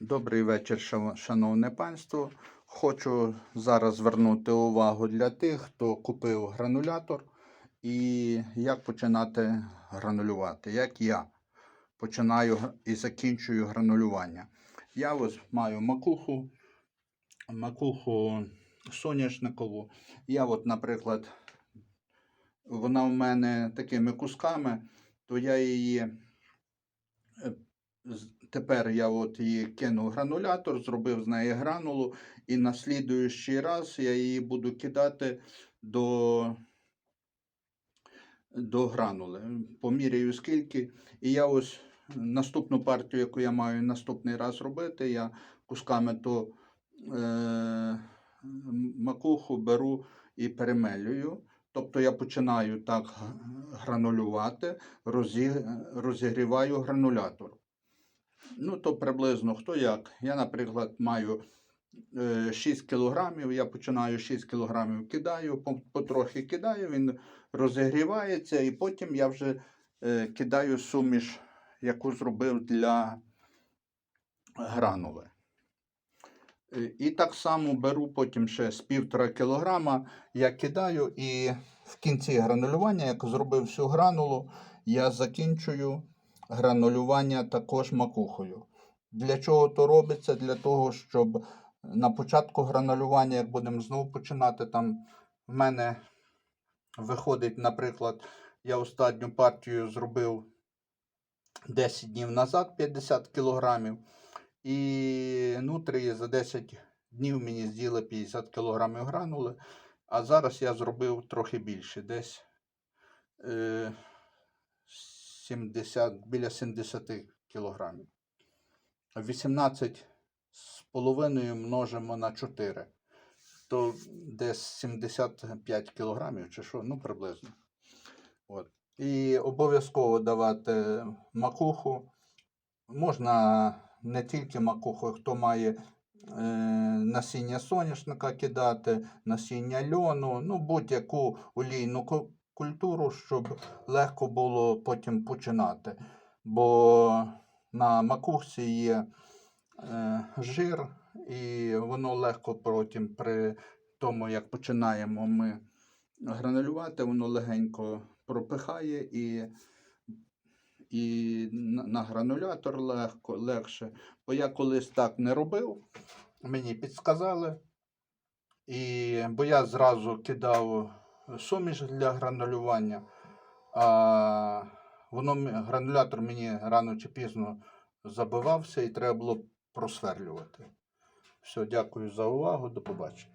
Добрий вечір, шановне панство. Хочу зараз звернути увагу для тих, хто купив гранулятор і як починати гранулювати. Як я починаю і закінчую гранулювання. Я ось маю макуху, макуху соняшникову. Я, от, наприклад, вона в мене такими кусками, то я її е, тепер я от її кинув гранулятор, зробив з неї гранулу, і на слідуючий раз я її буду кидати до, до гранули. Поміряю скільки. І я ось наступну партію, яку я маю наступний раз робити, я кусками то е, макуху беру і перемелюю. Тобто я починаю так гранулювати, розігріваю гранулятор. Ну, то приблизно хто як. Я, наприклад, маю е, 6 кілограмів, я починаю 6 кілограмів кидаю, потрохи кидаю, він розігрівається, і потім я вже е, кидаю суміш, яку зробив для гранули. Е, І так само беру потім ще з півтора кілограма, я кидаю, і в кінці гранулювання, як зробив всю гранулу, я закінчую гранулювання також макухою. Для чого то робиться? Для того, щоб на початку гранулювання, як будемо знову починати, там в мене виходить, наприклад, я останню партію зробив 10 днів назад 50 кілограмів. І нутрії за 10 днів мені з'їли 50 кілограмів гранули, а зараз я зробив трохи більше, десь е, 70, біля 70 кілограмів. 18 з половиною множимо на 4, то десь 75 кілограмів чи що, ну приблизно. От. І обов'язково давати макуху. Можна не тільки макуху, хто має е, насіння соняшника кидати, насіння льону, ну будь-яку олійну культуру, щоб легко було потім починати. Бо на макухці є е, жир, і воно легко потім при тому, як починаємо ми гранулювати, воно легенько пропихає і і на гранулятор легко, легше. Бо я колись так не робив, мені підсказали. І, бо я зразу кидав суміш для гранулювання, а воно, гранулятор мені рано чи пізно забивався і треба було просверлювати. Все, дякую за увагу, до побачення.